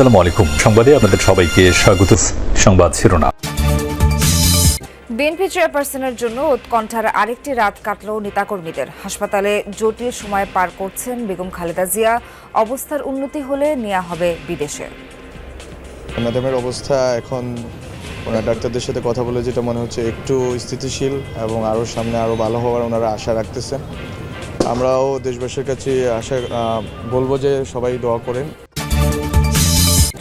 আসসালামু আলাইকুম। সংবাদে আপনাদের সবাইকে স্বাগত। সংবাদ শিরোনাম। বিএনপি চেয়ারপারসনের জন্য উৎকণ্ঠার আরেকটি রাত কাটল নেতাকর্মীদের। হাসপাতালে জটিল সময় পার করছেন বেগম খালেদা জিয়া। অবস্থার উন্নতি হলে নেওয়া হবে বিদেশে। ম্যাডামের অবস্থা এখন ওনার ডাক্তারদের সাথে কথা বলে যেটা মনে হচ্ছে একটু স্থিতিশীল এবং আরও সামনে আরও ভালো হওয়ার ওনারা আশা রাখতেছেন। আমরাও দেশবাসীর কাছে আশা আহ, বলব যে সবাই দোয়া করেন।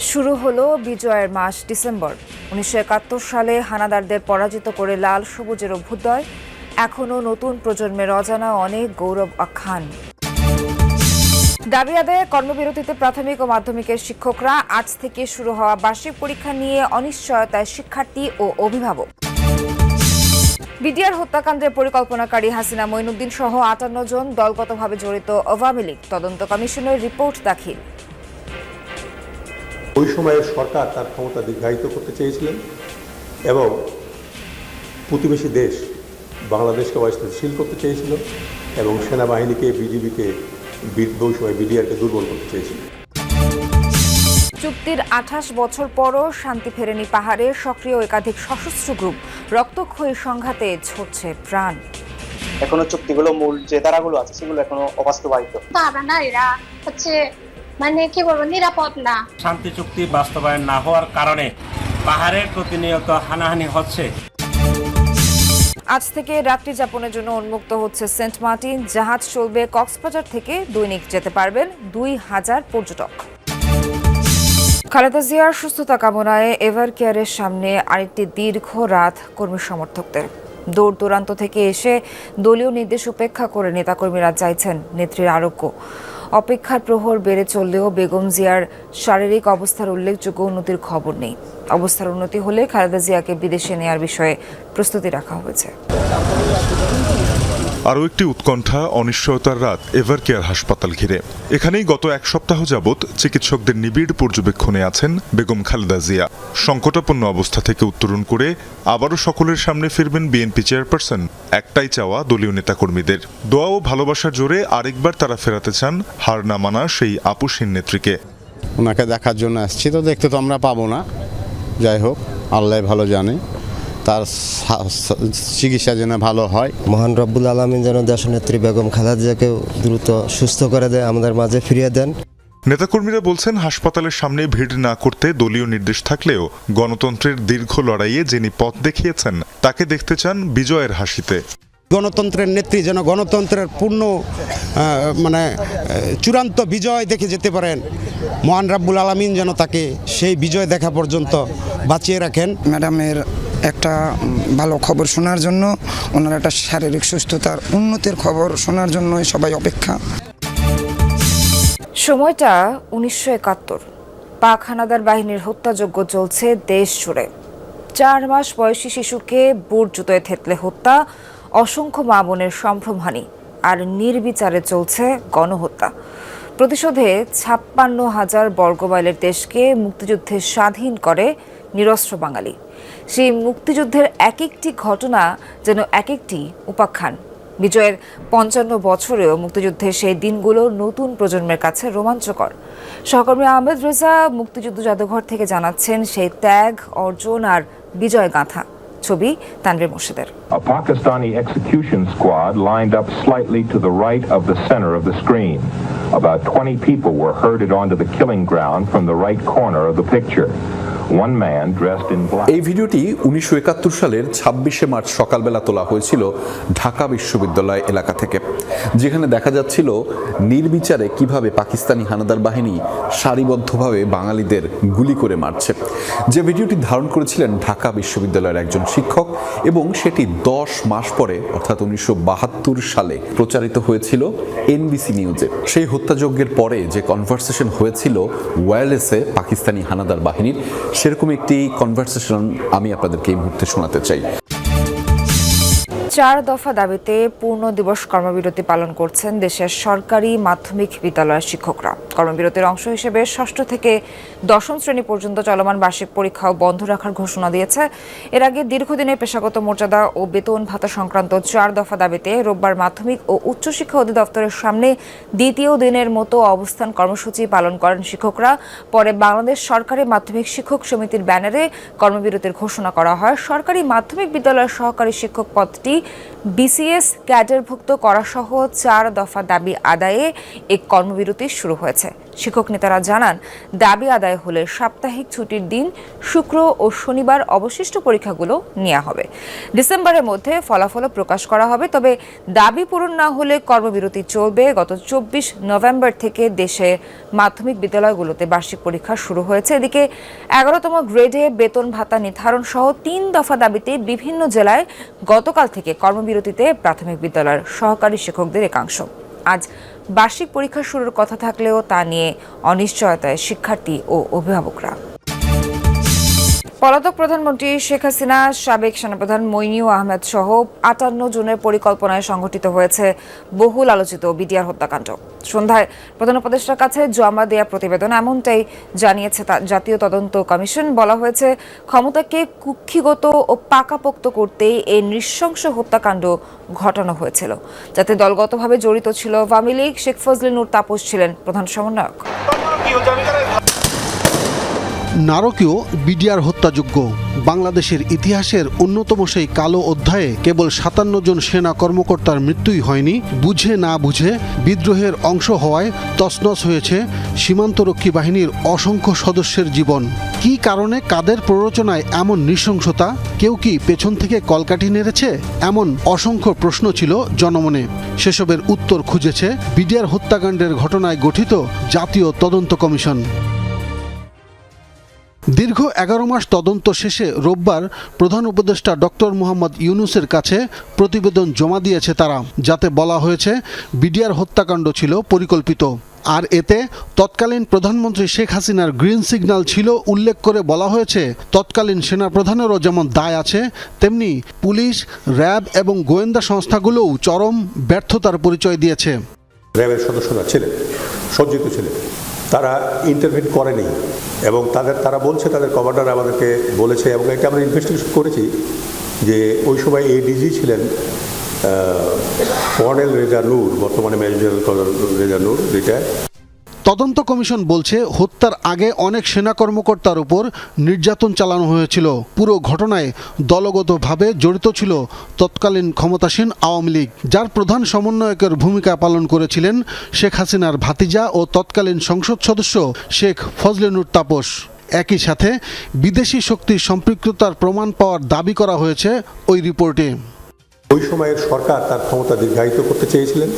শুরু হলো বিজয়ের মাস ডিসেম্বর। উনিশশো একাত্তর সালে হানাদারদের পরাজিত করে লাল সবুজের অভ্যুদয়, এখনও নতুন প্রজন্মের অজানা অনেক গৌরব আখ্যান। দাবি আদায়ে কর্মবিরতিতে প্রাথমিক ও মাধ্যমিকের শিক্ষকরা আজ থেকে শুরু হওয়া বার্ষিক পরীক্ষা নিয়ে অনিশ্চয়তায় শিক্ষার্থী ও অভিভাবক। বিডিআর হত্যাকাণ্ডের পরিকল্পনাকারী হাসিনা মঈনুদ্দিন সহ আটান্ন জন দলগতভাবে জড়িত আওয়ামী লীগ তদন্ত কমিশনের রিপোর্ট দাখিল। ওই সময়ের সরকার তার ক্ষমতা দীর্ঘায়িত করতে চেয়েছিলেন এবং প্রতিবেশী দেশ বাংলাদেশকে অস্থিতিশীল করতে চেয়েছিল এবং সেনাবাহিনীকে বিজিবিকে ওই সময় বিডিআরকে দুর্বল করতে চেয়েছিল। চুক্তির আঠাশ বছর পরও শান্তি ফেরেনি পাহাড়ে সক্রিয় একাধিক সশস্ত্র গ্রুপ। রক্তক্ষয়ী সংঘাতে ঝরছে প্রাণ। এখনও চুক্তিগুলো মূল যে তারাগুলো আছে সেগুলো এখনও অবাস্তবায়িত। তো আমরা নারীরা হচ্ছে মানে কি বলব নিরাপদ না। শান্তি চুক্তি বাস্তবায়ন না হওয়ার কারণে পাহাড়ে প্রতিনিয়ত হানাহানি হচ্ছে। আজ থেকে রাত্রি যাপনের জন্য উন্মুক্ত হচ্ছে সেন্ট মার্টিন। জাহাজ চলবে কক্সবাজার থেকে দৈনিক যেতে পারবেন দুই হাজার পর্যটক। খালেদা জিয়ার সুস্থতা কামনায় এভার কেয়ারের সামনে আরেকটি দীর্ঘ রাত কর্মী সমর্থকদের। দূর দূরান্ত থেকে এসে দলীয় নির্দেশ উপেক্ষা করে নেতাকর্মীরা চাইছেন নেত্রীর আরোগ্য। অপেক্ষার প্রহর বেড়ে চললেও বেগম জিয়ার শারীরিক অবস্থার উল্লেখযোগ্য উন্নতির খবর নেই। অবস্থার উন্নতি হলে খালেদা জিয়াকে বিদেশে নেয়ার বিষয়ে প্রস্তুতি রাখা হয়েছে। আরও একটি উৎকণ্ঠা অনিশ্চয়তার রাত এভারকেয়ার হাসপাতাল ঘিরে। এখানেই গত এক সপ্তাহ যাবৎ চিকিৎসকদের নিবিড় পর্যবেক্ষণে আছেন বেগম খালেদা জিয়া। সংকটাপন্ন অবস্থা থেকে উত্তরণ করে আবারও সকলের সামনে ফিরবেন বিএনপি চেয়ারপারসন, একটাই চাওয়া দলীয় নেতাকর্মীদের। দোয়া ও ভালোবাসার জোরে আরেকবার তারা ফেরাতে চান, হার না মানা সেই আপুসীন নেত্রীকে। ওনাকে দেখার জন্য আসছি, তো দেখতে তো আমরা পাবো না। যাই হোক, আল্লাহ ভালো জানে। তার চিকিৎসা যেন ভালো হয়। মহান রব্বুল আলমিন যেন দেশনেত্রী বেগম খালেদাকে দ্রুত সুস্থ করে দেয় আমাদের মাঝে ফিরিয়ে দেন। নেতাকর্মীরা বলছেন হাসপাতালের সামনে ভিড় না করতে দলীয় নির্দেশ থাকলেও গণতন্ত্রের দীর্ঘ লড়াইয়ে যিনি পথ দেখিয়েছেন তাকে দেখতে চান বিজয়ের হাসিতে। গণতন্ত্রের নেত্রী যেন গণতন্ত্রের পূর্ণ মানে চূড়ান্ত বিজয় দেখে যেতে পারেন। মহান রাব্বুল আলমিন যেন তাকে সেই বিজয় দেখা পর্যন্ত বাঁচিয়ে রাখেন। ম্যাডামের একটা ভালো খবর শোনার জন্য, ওনার একটা শারীরিক সুস্থতার উন্নতির খবর শোনার জন্য সবাই অপেক্ষা। সময়টা উনিশশো একাত্তর। পাক হানাদার বাহিনীর হত্যাযজ্ঞ চলছে দেশ জুড়ে। চার মাস বয়সী শিশুকে বুট জুতোয় থেতলে হত্যা, অসংখ্য মা বোনের সম্ভ্রমহানি আর নির্বিচারে চলছে গণহত্যা। প্রতিশোধে ছাপ্পান্ন হাজার বর্গমাইলের দেশকে মুক্তিযুদ্ধে স্বাধীন করে নিরস্ত্র বাঙালি সেই মুক্তিযুদ্ধের এক একটি ঘটনা যেন এক একটি উপাখ্যান বিজয়ের পঞ্চান্ন বছরেও মুক্তিযুদ্ধের সেই দিনগুলো নতুন প্রজন্মের কাছে রোমাঞ্চকর সহকর্মী আহমেদ রেজা মুক্তিযুদ্ধ জাদুঘর থেকে জানাচ্ছেন সেই ত্যাগ অর্জন আর বিজয় গাথা ছবি Tanvir মোর্শেদের A Pakistani execution squad lined up slightly to the right of the center of the screen. About 20 people were herded onto the killing ground from the right corner of the picture. এই ভিডিওটি উনিশশো একাত্তর সালের ছাব্বিশে March সকালবেলা তোলা হয়েছিল ঢাকা বিশ্ববিদ্যালয় এলাকা থেকে, যেখানে দেখা যাচ্ছিল নির্বিচারে কীভাবে পাকিস্তানি হানাদার বাহিনী সারিবদ্ধভাবে বাঙালিদের গুলি করে মারছে। যে ভিডিওটি ধারণ করেছিলেন ঢাকা বিশ্ববিদ্যালয়ের একজন শিক্ষক এবং সেটি দশ মাস পরে, অর্থাৎ উনিশশো বাহাত্তর সালে প্রচারিত হয়েছিল এনবিসি নিউজে সেই হত্যাযজ্ঞের পরে যে কনভারসেশন হয়েছিল ওয়্যারলেসে পাকিস্তানি হানাদার বাহিনীর সেরকম একটি কনভারসেশন আমি আপনাদেরকে এই মুহূর্তে শোনাতে চাই। চার দফা দাবিতে পূর্ণ দিবস কর্মবিরতি পালন করছেন দেশের সরকারি মাধ্যমিক বিদ্যালয়ের শিক্ষকরা। কর্মবিরতির অংশ হিসেবে ষষ্ঠ থেকে দশম শ্রেণি পর্যন্ত চলমান বার্ষিক পরীক্ষাও বন্ধ রাখার ঘোষণা দিয়েছে। এর আগে দীর্ঘদিনের পেশাগত মর্যাদা ও বেতন ভাতা সংক্রান্ত চার দফা দাবিতে রোববার মাধ্যমিক ও উচ্চশিক্ষা অধিদপ্তরের সামনে দ্বিতীয় দিনের মতো অবস্থান কর্মসূচি পালন করেন শিক্ষকরা। পরে বাংলাদেশ সরকারি মাধ্যমিক শিক্ষক সমিতির ব্যানারে কর্মবিরতির ঘোষণা করা হয়। সরকারি মাধ্যমিক বিদ্যালয়ের সহকারী শিক্ষক পদটি বিসিএস ক্যাডারভুক্ত করা সহ চার দফা দাবি আদায়ে এই কর্মবিরতি শুরু হয়েছে। শিক্ষক নেতারা জানান, দাবি আদায় হলে সাপ্তাহিক ছুটির দিন শুক্র ও শনিবার অবশিষ্ট পরীক্ষাগুলো নেওয়া হবে। ডিসেম্বরের মধ্যে ফলাফল প্রকাশ করা হবে, তবে দাবি পূরণ না হলে কর্মবিরতি চলবে। গত চব্বিশ নভেম্বর থেকে দেশে মাধ্যমিক বিদ্যালয়গুলোতে বার্ষিক পরীক্ষা শুরু হয়েছে। এদিকে এগারোতম গ্রেডে বেতন ভাতা নির্ধারণ সহ তিন দফা দাবিতে বিভিন্ন জেলায় গতকাল থেকে কর্মবিরতিতে প্রাথমিক বিদ্যালয়ের সহকারী শিক্ষকদের একাংশ। আজ বার্ষিক পরীক্ষা শুরুর কথা থাকলেও তা নিয়ে অনিশ্চয়তায় শিক্ষার্থী ও অভিভাবকরা। পলাতক প্রধানমন্ত্রী শেখ হাসিনা, সাবেক সেনাপ্রধান মইনিউ আহমেদ সহ আটান্ন জনের পরিকল্পনায় সংঘটিত হয়েছে বহুল আলোচিত বিডিআর হত্যাকাণ্ড। সন্ধ্যায় প্রধান উপদেষ্টার কাছে জমা দেয়া প্রতিবেদন এমনটাই জানিয়েছে জাতীয় তদন্ত কমিশন। বলা হয়েছে, ক্ষমতাকে কুক্ষিগত ও পাকাপোক্ত করতেই এই নৃশংস হত্যাকাণ্ড ঘটানো হয়েছিল, যাতে দলগতভাবে জড়িত ছিল। আওয়ামী লীগ, শেখ ফজলে নূর তাপস ছিলেন প্রধান সমন্বয়ক। নারকীয় বিডিআর হত্যাযোগ্য বাংলাদেশের ইতিহাসের অন্যতম সেই কালো অধ্যায়ে কেবল সাতান্ন জন সেনা কর্মকর্তার মৃত্যুই হয়নি। বুঝে না বুঝে বিদ্রোহের অংশ হওয়ায় তছনছ হয়েছে সীমান্তরক্ষী বাহিনীর অসংখ্য সদস্যের জীবন। কী কারণে কাদের প্ররোচনায় এমন নৃশংসতা? কেউ কি পেছন থেকে কলকাঠি নেড়েছে? এমন অসংখ্য প্রশ্ন ছিল জনমনে। সেসবের উত্তর খুঁজেছে বিডিআর হত্যাকাণ্ডের ঘটনায় গঠিত জাতীয় তদন্ত কমিশন। দীর্ঘ এগারো মাস তদন্ত শেষে রোববার প্রধান উপদেষ্টা ডক্টর মোহাম্মদ ইউনুসের কাছে প্রতিবেদন জমা দিয়েছে তারা, যাতে বলা হয়েছে বিডিআর হত্যাকাণ্ড ছিল পরিকল্পিত। আর এতে তৎকালীন প্রধানমন্ত্রী শেখ হাসিনার গ্রিন সিগন্যাল ছিল উল্লেখ করে বলা হয়েছে, তৎকালীন সেনাপ্রধানেরও যেমন দায় আছে, তেমনি পুলিশ, র্যাব এবং গোয়েন্দা সংস্থাগুলোও চরম ব্যর্থতার পরিচয় দিয়েছে। র্যাবের সদস্যরা ছিলেন, সজ্জিত ছিলেন। তারা ইন্টারভিউ করেনি এবং তাদের, তারা বলছে তাদের কমান্ডার আমাদেরকে বলেছে এবং এটা আমরা ইনভেস্টিগেশন করেছি যে ওই সময় এডিজি ছিলেন কর্নেল রেজা নূর বর্তমানে major colonel Reza Nur retire তদন্ত কমিশন বলছে, হত্যার আগে অনেক সেনা কর্মকর্তার উপর নির্যাতন চালানো হয়েছিল। পুরো ঘটনায় দলগতভাবে জড়িত ছিল তৎকালীন ক্ষমতাসীন আওয়ামী লীগ, যার প্রধান সমন্বয়কের ভূমিকা পালন করেছিলেন শেখ হাসিনার ভাতিজা ও তৎকালীন সংসদ সদস্য শেখ ফজলেনুর তাপস। একই সাথে বিদেশি শক্তির সম্পৃক্ততার প্রমাণ পাওয়ার দাবি করা হয়েছে ওই রিপোর্টে। ওই সময়ের সরকার তার ক্ষমতা দীর্ঘায়িত করতে চেয়েছিলেন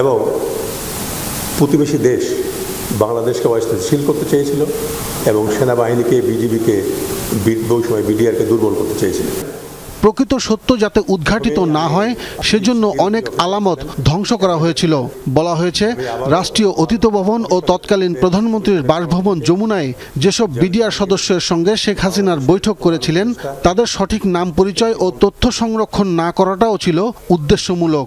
এবং প্রতিবেশী দেশ বাংলাদেশকে অস্থিতিশীল করতে চেয়েছিল এবং সেনাবাহিনীকে, বিজিবিকে ওই সময় বিডিআরকে দুর্বল করতে চেয়েছিলেন প্রকৃত সত্য যাতে উদ্ঘাটিত না হয়, সেজন্য অনেক আলামত ধ্বংস করা হয়েছিল। বলা হয়েছে, রাষ্ট্রীয় অতীত ভবন ও তৎকালীন প্রধানমন্ত্রীর বাসভবন যমুনায় যেসব বিডিআর সদস্যের সঙ্গে শেখ হাসিনার বৈঠক করেছিলেন, তাদের সঠিক নাম পরিচয় ও তথ্য সংরক্ষণ না করাটাও ছিল উদ্দেশ্যমূলক।